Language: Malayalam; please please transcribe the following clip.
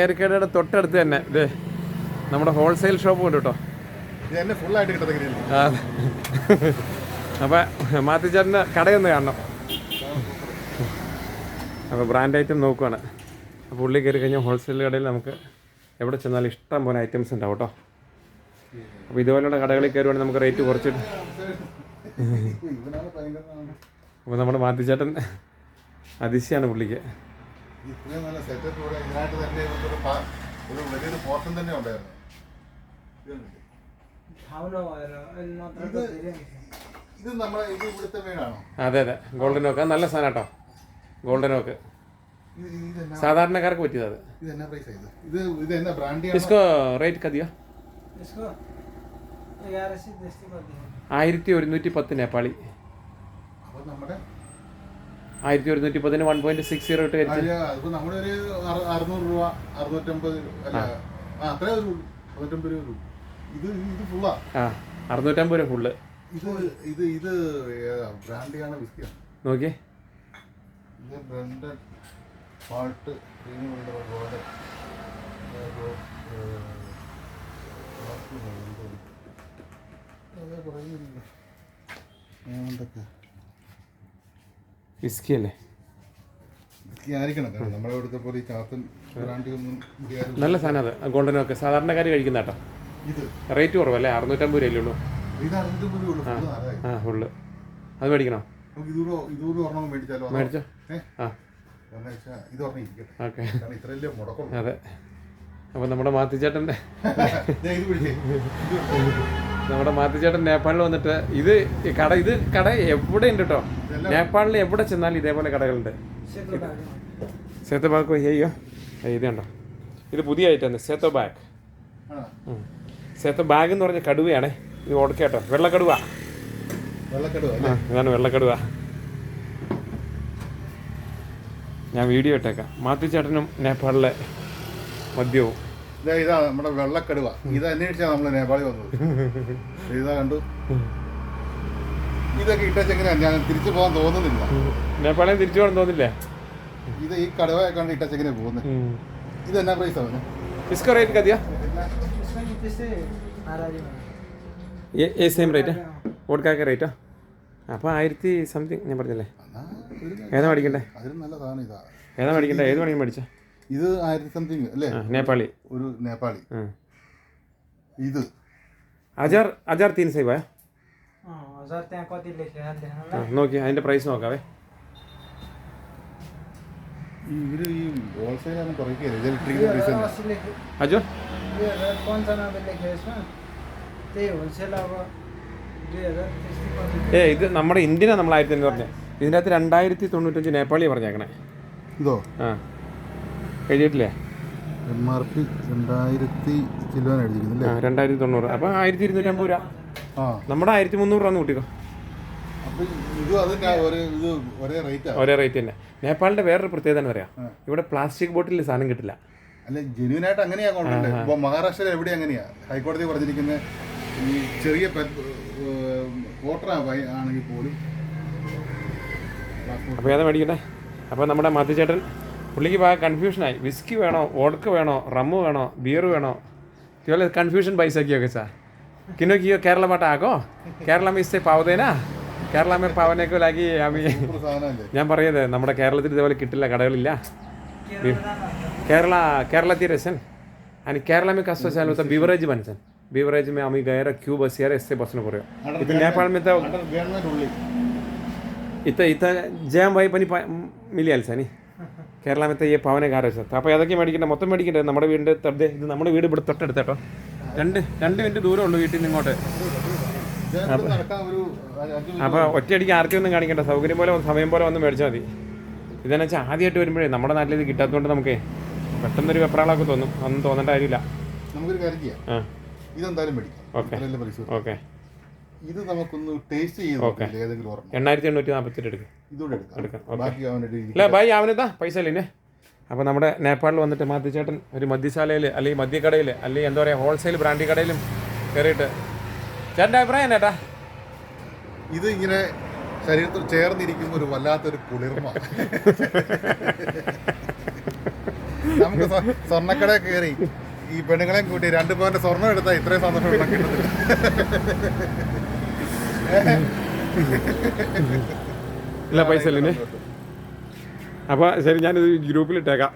ഏരിക്കടയുടെ തൊട്ടടുത്ത് തന്നെ. ഇത് നമ്മുടെ ഹോൾസെയിൽ ഷോപ്പ് ഉണ്ട് കേട്ടോ. അപ്പൊ. അപ്പൊ മാത്തിച്ചേട്ടന്റെ കടയൊന്ന് കാണണം. അപ്പോൾ ബ്രാൻഡ് ഐറ്റം നോക്കുവാണ്. അപ്പോൾ ഉള്ളിൽ കയറി കഴിഞ്ഞാൽ ഹോൾസെയിൽ കടയിൽ നമുക്ക് എവിടെ ചെന്നാലും ഇഷ്ടം പോലെ ഐറ്റംസ് ഉണ്ടാവും കേട്ടോ. അപ്പോൾ ഇതുപോലെയുള്ള കടകളിൽ കയറുവാണെങ്കിൽ നമുക്ക് റേറ്റ് കുറച്ചിട്ട് അപ്പൊ നമ്മുടെ അപ്പോൾ നമ്മുടെ മാത്തിച്ചേട്ടൻ അതിശയാണ് പുള്ളിക്ക്. ഇത്രയും നല്ല സെറ്റപ്പോടെ ഇതിനായിട്ട് തന്നെ ഇവർക്കൊരു ഒരു വലിയൊരു പോർഷൻ തന്നെ ഉണ്ടായിരുന്നു. ഇത് നമ്മളെ ഇത് ഇവിടുത്തെ വീടാണോ? അതെ അതെ. ഗോൾഡൻ ഓക്ക് നല്ല സാധനം കേട്ടോ. ഗോൾഡൻ ഓക്ക് സാധാരണക്കാർക്ക് പറ്റിയത് ഇത് എന്നാ പ്രൈസ് ഇത്? ഇസ്കോ റേറ്റ് കതിയോ? ആയിരത്തി ഒരുന്നൂറ്റി പത്ത് നേപ്പാളി. ആയിരത്തി ഒരുന്നൂറ്റി പതിന് വൺ പോയിന്റ് സിക്സ് സീറോ ഇട്ട് നമ്മുടെ ഒരു അറു- അറുന്നൂറ് രൂപ അറുന്നൂറ്റമ്പത് അല്ല അത്രേ ഒരു അറുന്നൂറ്റമ്പത് രൂപ ഇത് ഇത് ഫുള്ളാ ആ? അറുന്നൂറ്റമ്പത് രൂപ ഫുള്ള് ഇത് ഇത് ഇത് ബ്രാൻഡിയാണ് വിസ്കിയാണ് നോക്കിയേ. ഇത് ബ്രണ്ട് പാട്ട് ക്രീമുകളുടെ പോലെ എന്തൊക്കെ വിസ്കി അല്ലേ വിസ്കി ആയിരിക്കണം കാരണം നമ്മുടെ ഇവിടുത്തെ പോലെ ഈ ചാത്തൻ ബ്രാൻഡ് ഒന്നും അല്ലേ നല്ല സാധനം അത്. ഗോൾഡൻ ഒക്കെ സാധാരണക്കാർ കഴിക്കുന്ന കേട്ടോ. റേറ്റ് കുറവല്ലേ? അറുന്നൂറ്റമ്പത് രൂപയല്ലേ ഉള്ളൂ. ആ. ഫുള്ള് അത് മേടിക്കണോ? മേടിച്ചോ? ആ. അതെ. അപ്പോൾ നമ്മുടെ മാത്തിച്ചേട്ടന്റെ നമ്മുടെ മാത്തിച്ചേട്ടൻ നേപ്പാളിൽ വന്നിട്ട് ഇത് കട ഇത് കട എവിടെ ഉണ്ട് കേട്ടോ നേപ്പാളിൽ എവിടെ ചെന്നാലും ഇതേപോലെ കടകളുണ്ട്. സേത്തബാഗ് അയ്യോ. ഇതുണ്ടോ ഇത് പുതിയ ഐറ്റം സേത്തോ ബാഗ് സേത്തോ ബാഗ് എന്ന് പറഞ്ഞ കടുവയാണേ. ഇത് ഓടക്കേട്ടോ വെള്ളക്കടുവ. ഇതാണ് വെള്ളക്കടുവ. ഞാൻ വീഡിയോ ഇട്ടേക്കാം. മാത്തിച്ചേട്ടനും നേപ്പാളിലെ മദ്യവും. ഇതാ ഇതാ നമ്മുടെ വെള്ളക്കടുവ ഇത് അന്വേഷിച്ചാ നമ്മള് നേപ്പാളി വന്നത് ഇതാ കണ്ടു ഇതൊക്കെ ഇട്ടച്ചെങ്ങനെ ഞാൻ തിരിച്ചു പോകാൻ തോന്നുന്നില്ല നേപ്പാളിൽ തിരിച്ചു പോകണം തോന്നില്ലേ ഇത് ഈ കടുവ കണ്ട് ഇട്ടച്ചെങ്ങനെ പോകുന്നത് ഇത് എന്നാ പ്രൈസ് ആണ് इसका रेट क्या दिया इसका नीचे से नाराजी में ये ये सेम റേറ്റാ വോഡ്ക്കാക്ക റേറ്റാ അപ്പോൾ ആയിരത്തി സംതിങ് ഞാൻ പറഞ്ഞല്ലേ എന്നാ ഒരു ഏതാ മേടിക്കണ്ടേ അതിലും നല്ല സാധനം ഇതാ ഏതാ മേടിക്കണ്ടേ ഏത് വേണമെങ്കിൽ മേടിച്ചോ ഇത് ആയിരത്തി സംതിങ് അല്ലേ? നേപ്പാളി. ഒരു നേപ്പാളി. ഇത്. അജാർ അജാർ തീൻ സൈബായ നോക്കി അതിന്റെ പ്രൈസ് നോക്കാവേ. ഇവർ ഈ ഹോൾസെയിൽ ഏ ഇത് നമ്മുടെ ഇന്ത്യനാണ് നമ്മൾ ആയിരത്തി അഞ്ഞൂറ് പറഞ്ഞത് ഇതിന്റെ രണ്ടായിരത്തി തൊണ്ണൂറ്റഞ്ച് നേപ്പാളി പറഞ്ഞേക്കണേ. ഇതോ? ആ. എഴുതിയിട്ടില്ലേ? എം ആർ പി രണ്ടായിരത്തി ആ എഴുതിയിരിക്കുന്നില്ലേ രണ്ടായിരത്തി തൊണ്ണൂറ് അപ്പോൾ ആയിരത്തി ഇരുന്നൂറ്റമ്പത് രൂപ. ആ. നമ്മുടെ ആയിരത്തി മുന്നൂറ് രൂപ കൂട്ടിക്കോ. അപ്പൊ ഒരു റേറ്റാ. തന്നെ. നേപ്പാളിന്റെ വേറൊരു പ്രത്യേകത എന്ന് പറയാം. ഇവിടെ പ്ലാസ്റ്റിക് ബോട്ടിൽ സാധനം കിട്ടില്ല. അല്ല ജെന്യൂൻ ആയിട്ട് അങ്ങനെയാ കൊണ്ടുണ്ട് ഇപ്പൊ മഹാരാഷ്ട്രയിൽ എവിടെ അങ്ങനെയാ? ഹൈക്കോടതി പറഞ്ഞിരിക്കുന്ന ഈ ചെറിയ വോട്ടർ ആണെങ്കിൽ പോലും അപ്പോൾ ഏതാ മേടിക്കട്ടെ അപ്പോൾ നമ്മുടെ മധുചേട്ടൻ പുള്ളിക്ക് ഭാഗം കൺഫ്യൂഷനായി വിസ്കി വേണോ വോഡ്ക വേണോ റമ്മ് വേണോ ബിയർ വേണോ ഇതുപോലെ കൺഫ്യൂഷൻ പൈസ കിയോ സാർ किनो कियो केरला बाट आएको കേരള इससे पाउँदैन കേരളമേ പാവനേക്കോ ലാഗി അമ്മി സൂപ്പർ സാധനമല്ലേ ഞാൻ പറയുന്നത് നമ്മുടെ കേരളത്തിൽ ഇതേപോലെ കിട്ടില്ല കടകളില്ല കേരള കേരളത്തിൽ रहेछन् अनि केरलामै कस्तो छ त बिभरेज भन्छन् बिभरेजमा हामी गएर क्यु बसेर यस्तै बस्नु पऱ्यो यता नेपालमा त അണ്ടർ ഗവൺമെന്റ് ഉള്ളിൽ ഇത്ത ഇത്ത ജയം പോയി പനി മില്ലിയാൽസാ നീ കേരളമത്തെ ഈ പവന കാരോ അപ്പോൾ ഏതൊക്കെ മേടിക്കേണ്ടത്? മൊത്തം മേടിക്കേണ്ടത് നമ്മുടെ വീടിന്റെ തൊട്ട് ഇത് നമ്മുടെ വീട് ഇവിടെ തൊട്ടടുത്ത് കേട്ടോ. രണ്ട് രണ്ട് മിനിറ്റ് ദൂരമുള്ളൂ വീട്ടിൽ നിന്ന് ഇങ്ങോട്ട്. അപ്പോൾ ഒറ്റയടിക്ക് ആർക്കും ഒന്നും കാണിക്കേണ്ട. സൗകര്യം പോലെ സമയം പോലെ വന്ന് മേടിച്ചാൽ മതി. ഇതെന്ന് വെച്ചാൽ ആദ്യമായിട്ട് വരുമ്പോഴേ നമ്മുടെ നാട്ടിൽ ഇത് കിട്ടാത്തതുകൊണ്ട് നമുക്ക് പെട്ടെന്നൊരു വെപ്രാളൊക്കെ തോന്നും. ഒന്നും തോന്നേണ്ട കാര്യമില്ല. നമുക്കൊരു കാര്യം ചെയ്യാം. ഇതെന്തായാലും മേടിക്കാം. ഓക്കെ. ഓക്കെ. ഇത് നമുക്കൊന്ന് ടേസ്റ്റ് ചെയ്ത് നോക്കില്ലേ ഏതെങ്കിലും ഓർമ്മ എണ്ണായിരത്തി എണ്ണൂറ്റി നാൽപ്പത്തെട്ട് എടുക്കും ഇതൂടെ എടുക്കാം, എടുക്കാം ബാക്കി അവന്റെ ഇല്ല ബൈ അവനെന്താ പൈസ ഇല്ലേ അപ്പോൾ നമ്മുടെ നേപ്പാളിൽ വന്നിട്ട് മാത്യച്ചേട്ടൻ ഒരു മദ്യശാലയിൽ അല്ലെങ്കിൽ മദ്യക്കടയിൽ അല്ലെങ്കിൽ എന്താ പറയുക ഹോൾസെയിൽ ബ്രാൻഡി കടയിലും കയറിയിട്ട്. ചേട്ടന്റെ അഭിപ്രായം ചേട്ടാ ഇത് ഇങ്ങനെ ശരീരത്തിൽ ചേർന്നിരിക്കുമ്പോൾ ഒരു വല്ലാത്തൊരു കുളിർമ. നമുക്ക് സ്വ- സ്വർണക്കട കയറി ഈ പെണ്ണുങ്ങളെയും കൂട്ടി രണ്ട് പേരുടെ സ്വർണം എടുത്താൽ ഇത്രയും സന്തോഷം ഉണ്ടാക്കിയിട്ടുണ്ട്. കിട്ടത്തില്ല ഇല്ല പൈസ അല്ലേ അപ്പോൾ ശരി ഞാനിത് ഗ്രൂപ്പിലിട്ടേക്കാം.